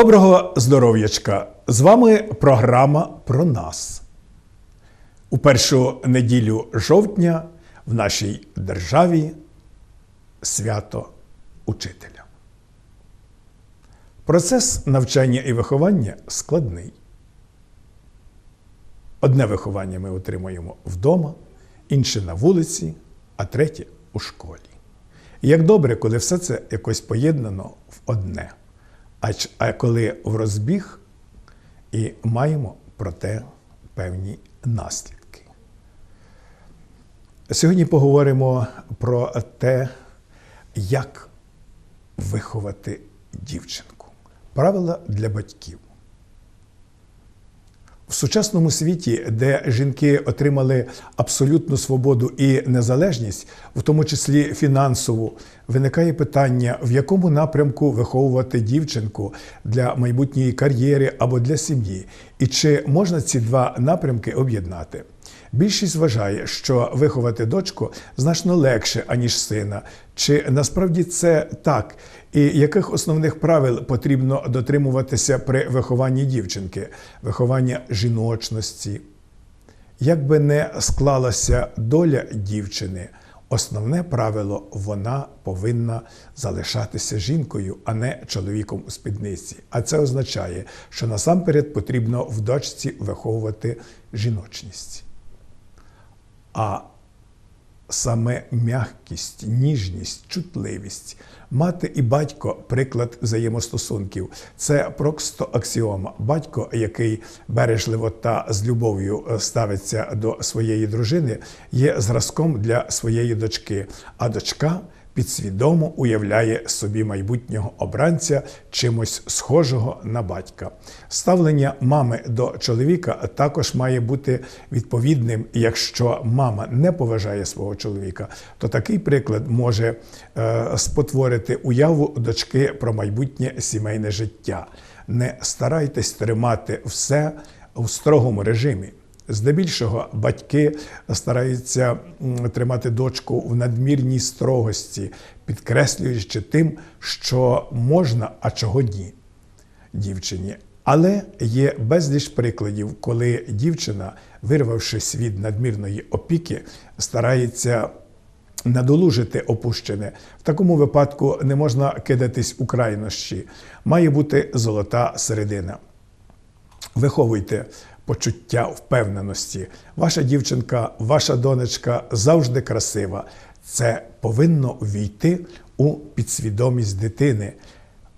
Доброго здоров'ячка! З вами програма про нас. У першу неділю жовтня в нашій державі свято учителя. Процес навчання і виховання складний. Одне виховання ми отримуємо вдома, інше на вулиці, а третє у школі. І як добре, коли все це якось поєднано в одне. А, коли в розбіг і маємо про те певні наслідки. Сьогодні поговоримо про те, як виховати дівчинку. Правила для батьків. В сучасному світі, де жінки отримали абсолютну свободу і незалежність, в тому числі фінансову, виникає питання, в якому напрямку виховувати дівчинку для майбутньої кар'єри або для сім'ї, і чи можна ці два напрямки об'єднати. Більшість вважає, що виховати дочку значно легше, аніж сина. Чи насправді це так? І яких основних правил потрібно дотримуватися при вихованні дівчинки, виховання жіночності? Як би не склалася доля дівчини, основне правило вона повинна залишатися жінкою, а не чоловіком у спідниці. А це означає, що насамперед потрібно в дочці виховувати жіночність. А саме м'якість, ніжність, чутливість, мати і батько приклад взаємостосунків. Це просто аксіома. Батько, який бережливо та з любов'ю е, ставиться до своєї дружини, є зразком для своєї дочки, а дочка. Підсвідомо уявляє собі майбутнього обранця чимось схожого на батька. Ставлення мами до чоловіка також має бути відповідним. Якщо мама не поважає свого чоловіка, то такий приклад може е, спотворити уяву дочки про майбутнє сімейне життя. Не старайтесь тримати все у строгому режимі. Здебільшого батьки стараються тримати дочку в надмірній строгості, підкреслюючи тим, що можна, а чого ні дівчині. Але є безліч прикладів, коли дівчина, вирвавшись від надмірної опіки, старається надолужити опущене. В такому випадку не можна кидатись у крайнощі. Має бути золота середина. Виховуйте почуття впевненості. Ваша дівчинка, ваша донечка завжди красива. Це повинно війти у підсвідомість дитини,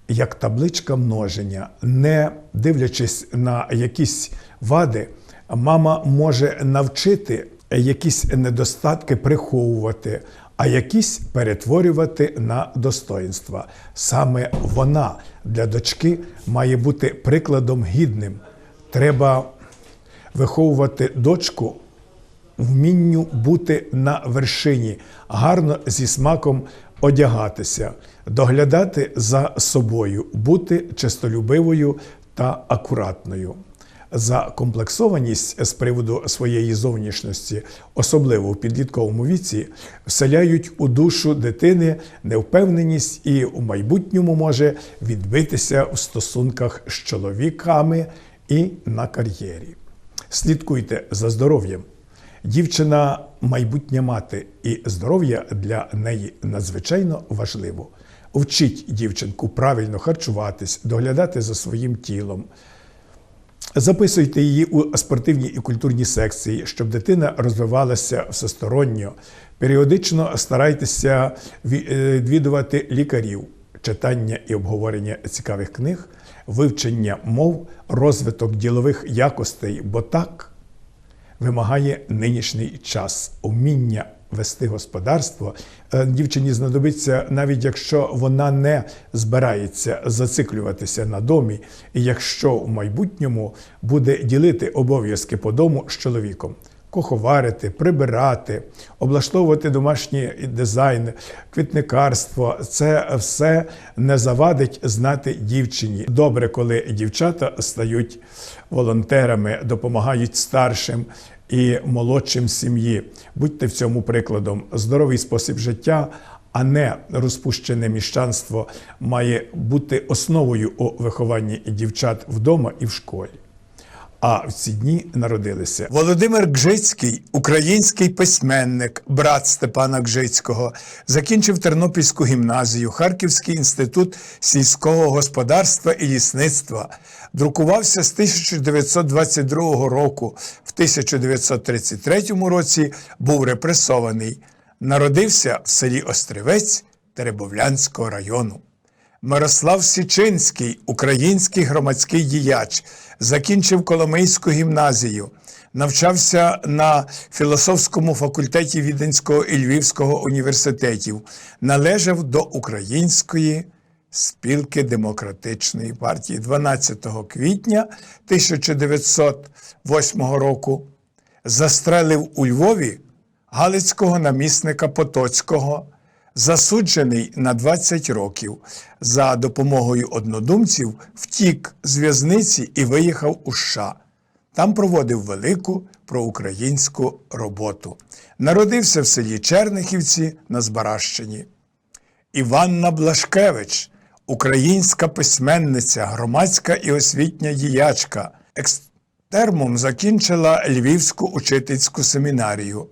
як табличка множення, не дивлячись на якісь вади, мама може навчити якісь недостатки приховувати, а якісь перетворювати на достоїнства. Саме вона для дочки має бути прикладом гідним. Треба виховувати дочку вмінню бути на вершині, гарно зі смаком одягатися, доглядати за собою, бути честолюбивою та акуратною. Закомплексованість з приводу своєї зовнішності, особливо в підлітковому віці, вселяють у душу дитини невпевненість і у майбутньому може відбитися в стосунках з чоловіками і на кар'єрі. Слідкуйте за здоров'ям. Дівчина майбутня мати, і здоров'я для неї надзвичайно важливо. Вчіть дівчинку правильно харчуватись, доглядати за своїм тілом. Записуйте її у спортивні і культурні секції, щоб дитина розвивалася всесторонньо. Періодично старайтеся е, відвідувати лікарів, читання і обговорення цікавих книг, вивчення мов, розвиток ділових якостей, бо так вимагає нинішній час уміння вести господарство. Е, Дівчині знадобиться, навіть якщо вона не збирається зациклюватися на домі, і якщо в майбутньому буде ділити обов'язки по дому з чоловіком. Куховарити, прибирати, облаштовувати домашній дизайн, квітникарство це все не завадить знати дівчині. Добре, коли дівчата стають волонтерами, допомагають старшим і молодшим сім'ї. Будьте в цьому прикладом. Здоровий спосіб життя, а не розпущене міщанство має бути основою у вихованні дівчат вдома і в школі. А в ці дні народилися Володимир Гжицький, український письменник, брат Степана Гжицького, закінчив Тернопільську гімназію, Харківський інститут сільського господарства і лісництва. Друкувався з 1922 року. В 1933 році був репресований. Народився в селі Острівець Теребовлянського району. Мирослав Січинський, український громадський діяч, закінчив Коломийську гімназію, навчався на філософському факультеті Віденського і Львівського університетів, належав до Української спілки демократичної партії 12 квітня 1908 року. Застрелив у Львові галицького намісника Потоцького засуджений на 20 років. За допомогою однодумців втік з в'язниці і виїхав у США. Там проводив велику проукраїнську роботу. Народився в селі Чернихівці на Збаращині. Іванна Блашкевич, українська письменниця, громадська і освітня діячка. Екстермом закінчила Львівську учительську семінарію.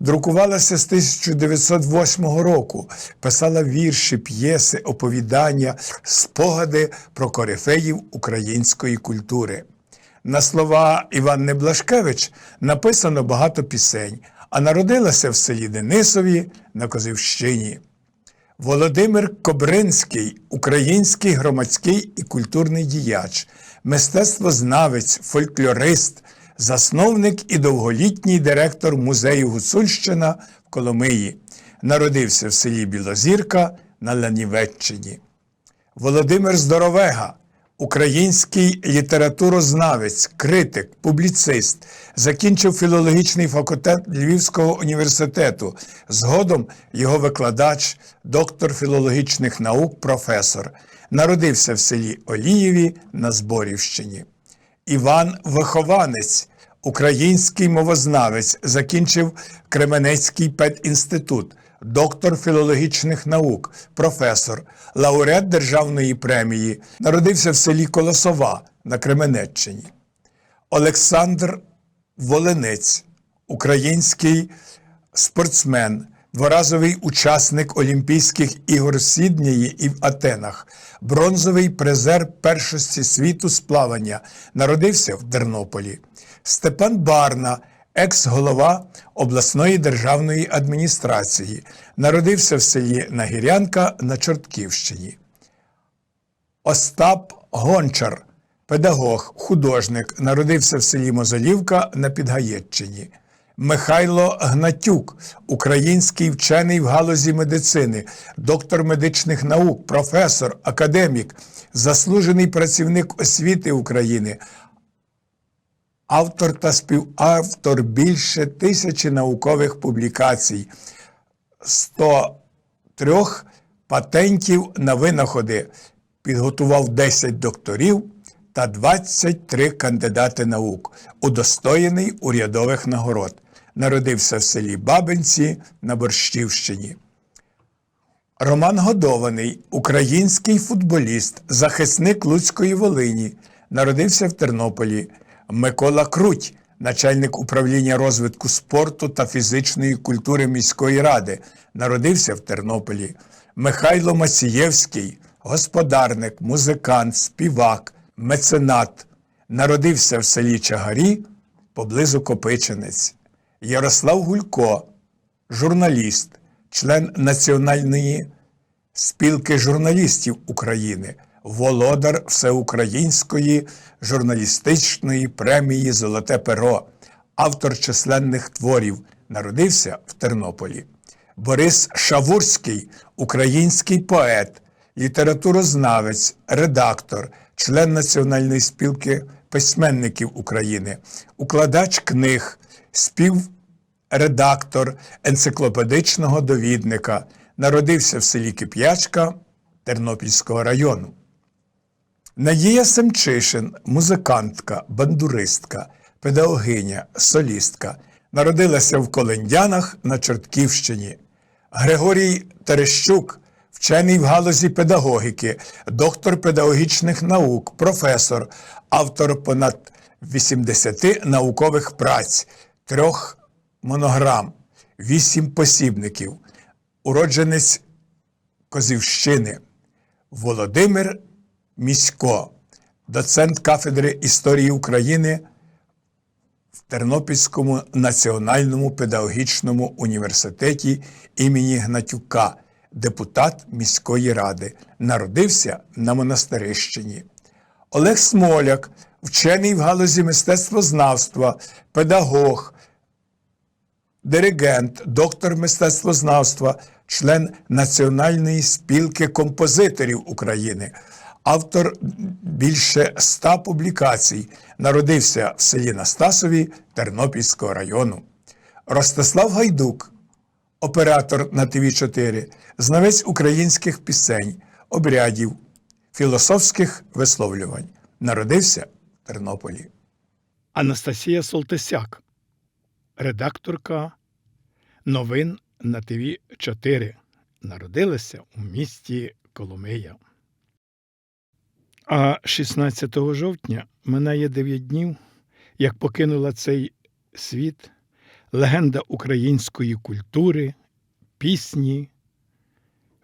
Друкувалася з 1908 року, писала вірші, п'єси, оповідання, спогади про корифеїв української культури. На слова Іванни Блашкевич написано багато пісень, а народилася в селі Денисові на Козівщині. Володимир Кобринський, український громадський і культурний діяч, мистецтвознавець, фольклорист, засновник і довголітній директор музею Гуцульщина в Коломиї. Народився в селі Білозірка на Ланівеччині. Володимир Здоровега, український літературознавець, критик, публіцист, закінчив філологічний факультет Львівського університету. Згодом його викладач, доктор філологічних наук, професор. Народився в селі Олієві на Зборівщині. Іван Вихованець, український мовознавець, закінчив Кременецький педінститут, доктор філологічних наук, професор, лауреат Державної премії, народився в селі Колосова на Кременеччині. Олександр Волинець, український спортсмен, дворазовий учасник Олімпійських ігор Сіднії і в Атенах, бронзовий призер першості світу з плавання, народився в Тернополі. Степан Барна, екс-голова обласної державної адміністрації, народився в селі Нагірянка на Чортківщині. Остап Гончар, педагог, художник, народився в селі Мозолівка на Підгаєччині. Михайло Гнатюк, український вчений в галузі медицини, доктор медичних наук, професор, академік, заслужений працівник освіти України, автор та співавтор більше тисячі наукових публікацій, 103 патентів на винаходи, підготував 10 докторів та 23 кандидати наук, удостоєний урядових нагород. Народився в селі Бабинці на Борщівщині. Роман Годований, український футболіст, захисник Луцької Волині, народився в Тернополі. Микола Круть, начальник управління розвитку спорту та фізичної культури міської ради, народився в Тернополі. Михайло Масієвський, господарник, музикант, співак, меценат, народився в селі Чагарі поблизу Копичинець. Ярослав Гулько, журналіст, член Національної спілки журналістів України, володар Всеукраїнської журналістичної премії Золоте перо, автор численних творів, народився в Тернополі. Борис Шавурський, український поет, літературознавець, редактор, член Національної спілки письменників України, укладач книг, співредактор енциклопедичного довідника, народився в селі Кип'ячка Тернопільського району. Надія Семчишин, музикантка, бандуристка, педагогиня, солістка, народилася в Колендянах на Чортківщині. Григорій Терещук, вчений в галузі педагогіки, доктор педагогічних наук, професор, автор понад 80 наукових праць, трьох монограм, вісім посібників, уродженець Козівщини, Володимир Місько, доцент кафедри історії України в Тернопільському національному педагогічному університеті імені Гнатюка, депутат міської ради, народився на Монастирищині. Олег Смоляк, вчений в галузі мистецтвознавства, педагог, диригент, доктор мистецтвознавства, член Національної спілки композиторів України, автор більше ста публікацій, народився в селі Настасові Тернопільського району. Ростислав Гайдук, оператор на ТВ4, знавець українських пісень, обрядів, філософських висловлювань. Народився в Тернополі. Анастасія Солтисяк, редакторка новин на ТВ 4 Народилася у місті Коломия. А 16 жовтня минає 9 днів, як покинула цей світ легенда української культури, пісні,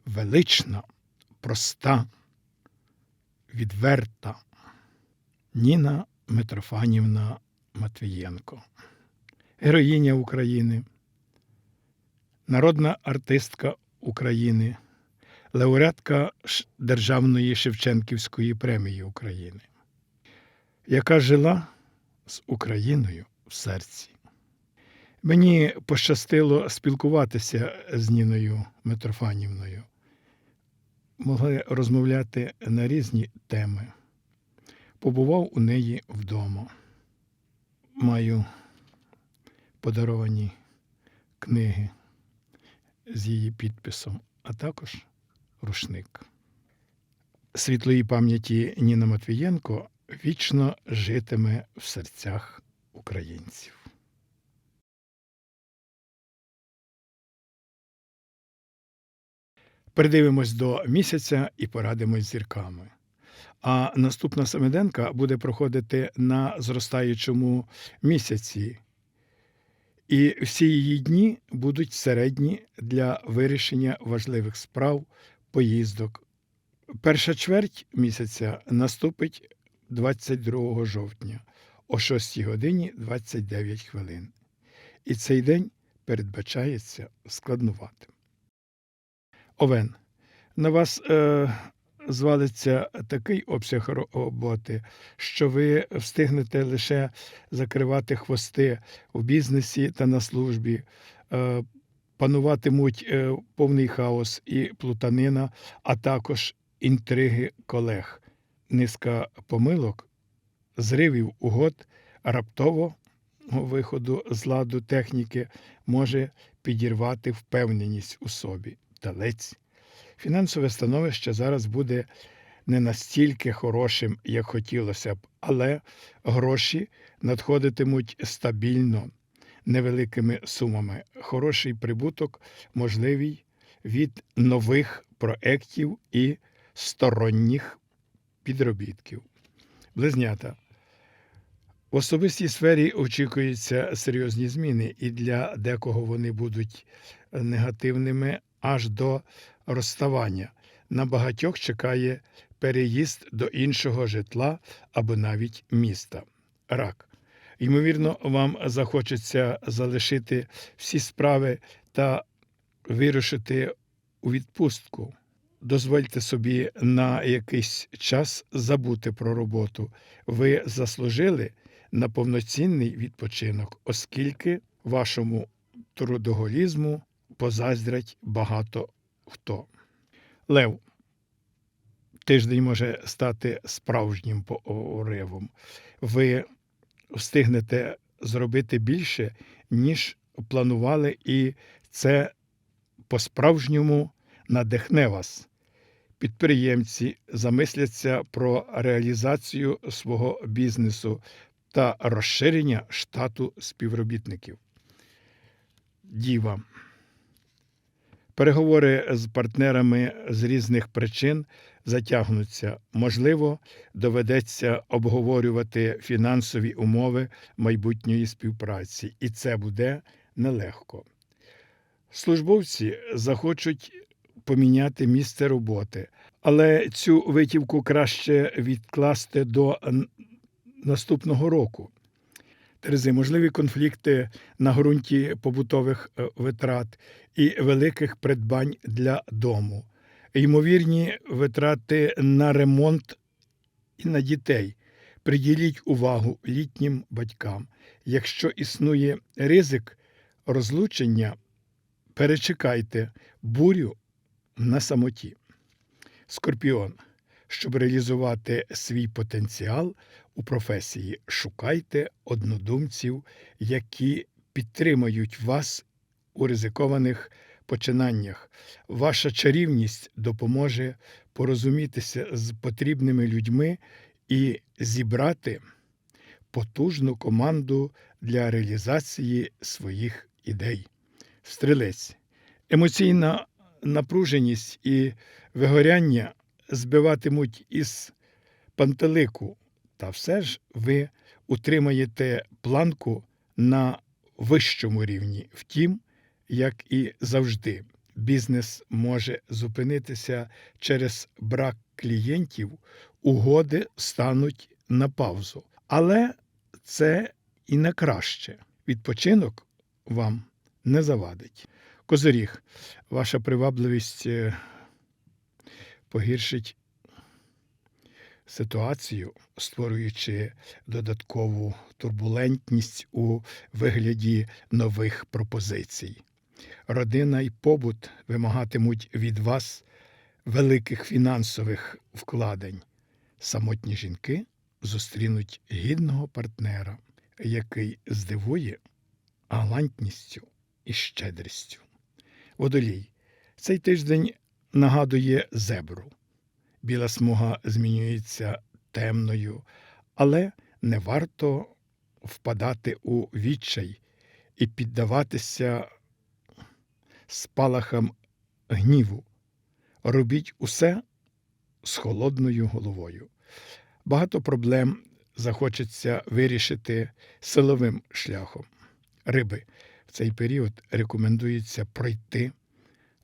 велична, проста, відверта Ніна Митрофанівна Матвієнко, героїня України, народна артистка України, лауреатка Державної Шевченківської премії України, яка жила з Україною в серці. Мені пощастило спілкуватися з Ніною Митрофанівною. Могли розмовляти на різні теми побував у неї вдома. Маю подаровані книги з її підписом, а також рушник. Світлої пам'яті Ніна Матвієнко вічно житиме в серцях українців. Передивимось до місяця і порадимось зірками. А наступна семиденка буде проходити на зростаючому місяці. І всі її дні будуть середні для вирішення важливих справ, поїздок. Перша чверть місяця наступить 22 жовтня о 6 годині 29 хвилин. І цей день передбачається складнуватим. Овен. На вас е, звалиться такий обсяг роботи, що ви встигнете лише закривати хвости в бізнесі та на службі. Е, Пануватимуть е, повний хаос і плутанина, а також інтриги колег, низка помилок, зривів угод, раптового виходу з ладу техніки може підірвати впевненість у собі. Талець. Фінансове становище зараз буде не настільки хорошим, як хотілося б, але гроші надходитимуть стабільно, невеликими сумами. Хороший прибуток можливий від нових проєктів і сторонніх підробітків. Близнята. В особистій сфері очікуються серйозні зміни, і для декого вони будуть негативними аж до розставання. На багатьох чекає переїзд до іншого житла або навіть міста. Рак. Ймовірно, вам захочеться залишити всі справи та вирушити у відпустку. Дозвольте собі на якийсь час забути про роботу. Ви заслужили на повноцінний відпочинок, оскільки вашому трудоголізму позаздрять багато хто. Лев. Тиждень може стати справжнім поривом. Ви встигнете зробити більше, ніж планували, і це по-справжньому надихне вас. Підприємці замисляться про реалізацію свого бізнесу та розширення штату співробітників. Діва. Переговори з партнерами з різних причин затягнуться. Можливо, доведеться обговорювати фінансові умови майбутньої співпраці, і це буде нелегко. Службовці захочуть поміняти місце роботи, але цю витівку краще відкласти до наступного року. Терези, можливі конфлікти на ґрунті побутових е, витрат і великих придбань для дому, ймовірні витрати на ремонт і на дітей. Приділіть увагу літнім батькам. Якщо існує ризик розлучення, перечекайте бурю на самоті. Скорпіон. Щоб реалізувати свій потенціал у професії, шукайте однодумців, які підтримають вас у ризикованих починаннях. Ваша чарівність допоможе порозумітися з потрібними людьми і зібрати потужну команду для реалізації своїх ідей. Стрілець. Емоційна напруженість і вигоряння збиватимуть із пантелику, та все ж ви утримаєте планку на вищому рівні. Втім, як і завжди, бізнес може зупинитися через брак клієнтів, угоди стануть на паузу. Але це і на краще. Відпочинок вам не завадить. Козиріг, ваша привабливість е, погіршить ситуацію, створюючи додаткову турбулентність у вигляді нових пропозицій. Родина і побут вимагатимуть від вас великих фінансових вкладень. Самотні жінки зустрінуть гідного партнера, який здивує галантністю і щедрістю. Водолій. Цей тиждень нагадує зебру. Біла смуга змінюється темною, але не варто впадати у відчай і піддаватися спалахам гніву. Робіть усе з холодною головою. Багато проблем захочеться вирішити силовим шляхом. Риби в цей період рекомендується пройти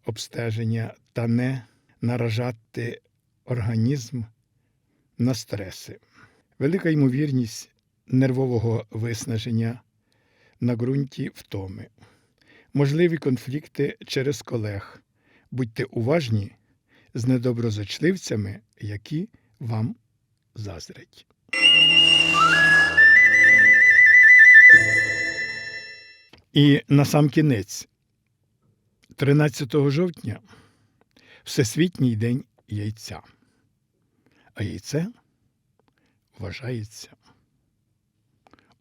обстеження та не наражати організм на стреси. Велика ймовірність нервового виснаження на ґрунті втоми. Можливі конфлікти через колег. Будьте уважні з недоброзичливцями, які вам заздрять. І на сам кінець, 13 жовтня, Всесвітній день яйця. А яйце вважається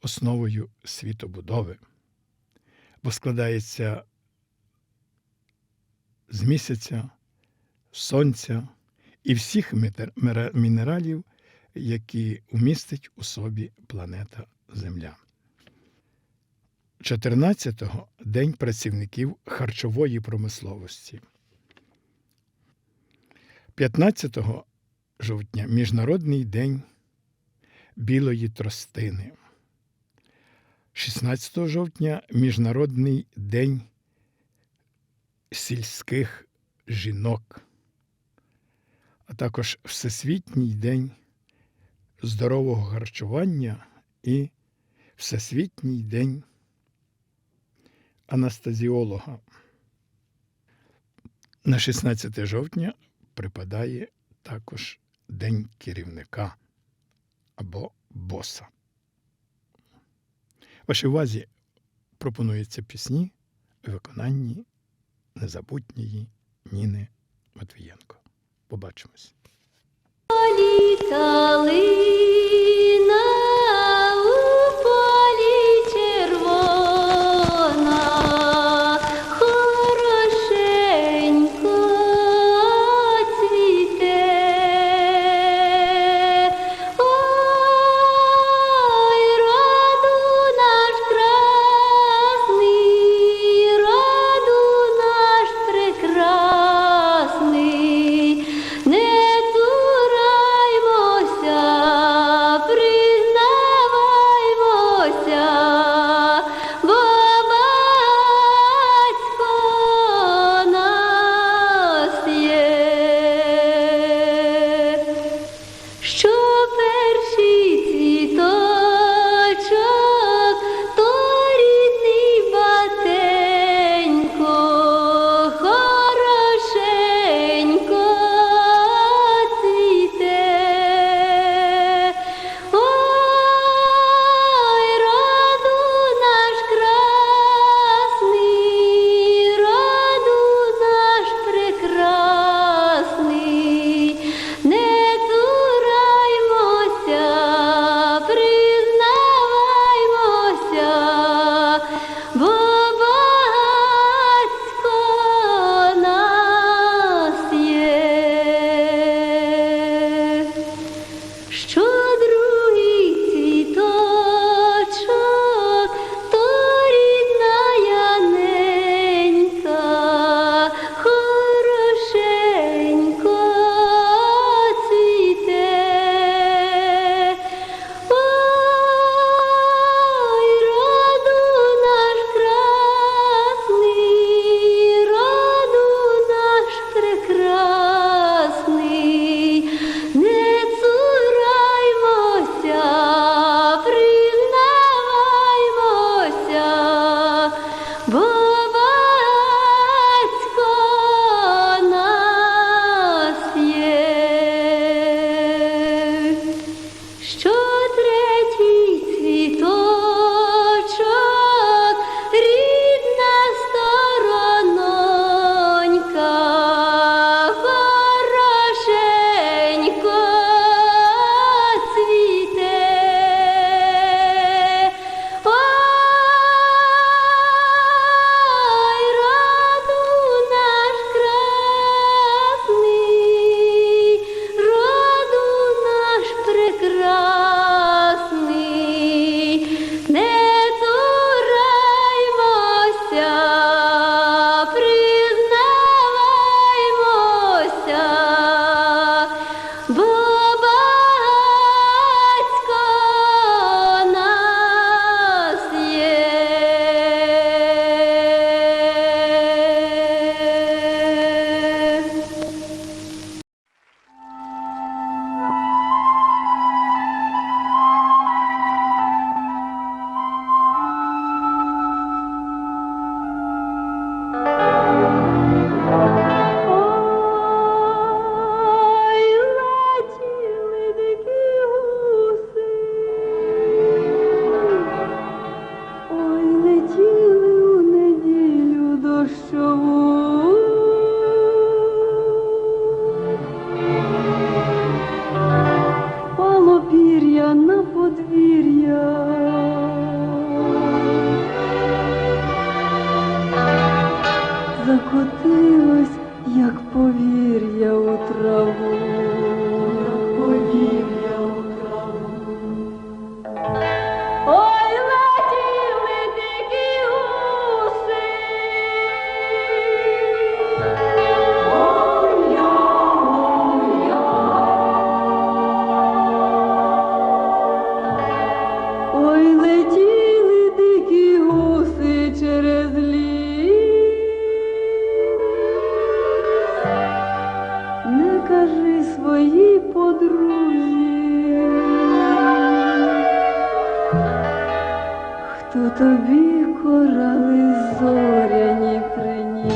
основою світобудови, бо складається з місяця, сонця і всіх мінералів, які вмістить у собі планета Земля. 14-го День працівників харчової промисловості. 15 жовтня Міжнародний день білої тростини. 16 жовтня Міжнародний день сільських жінок, а також Всесвітній день здорового харчування і Всесвітній день анестезіолога. На 16 жовтня припадає також День керівника або боса. Вашій увазі пропонуються пісні у виконанні незабутньої Ніни Матвієнко. Побачимось. то тобі корали зоряні приніс,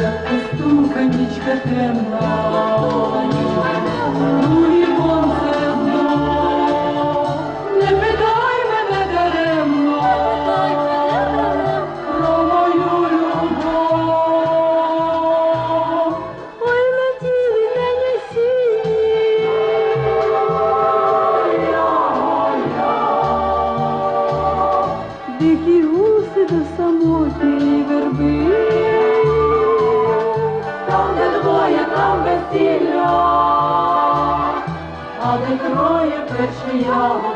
як пустунка нічка темна. 주여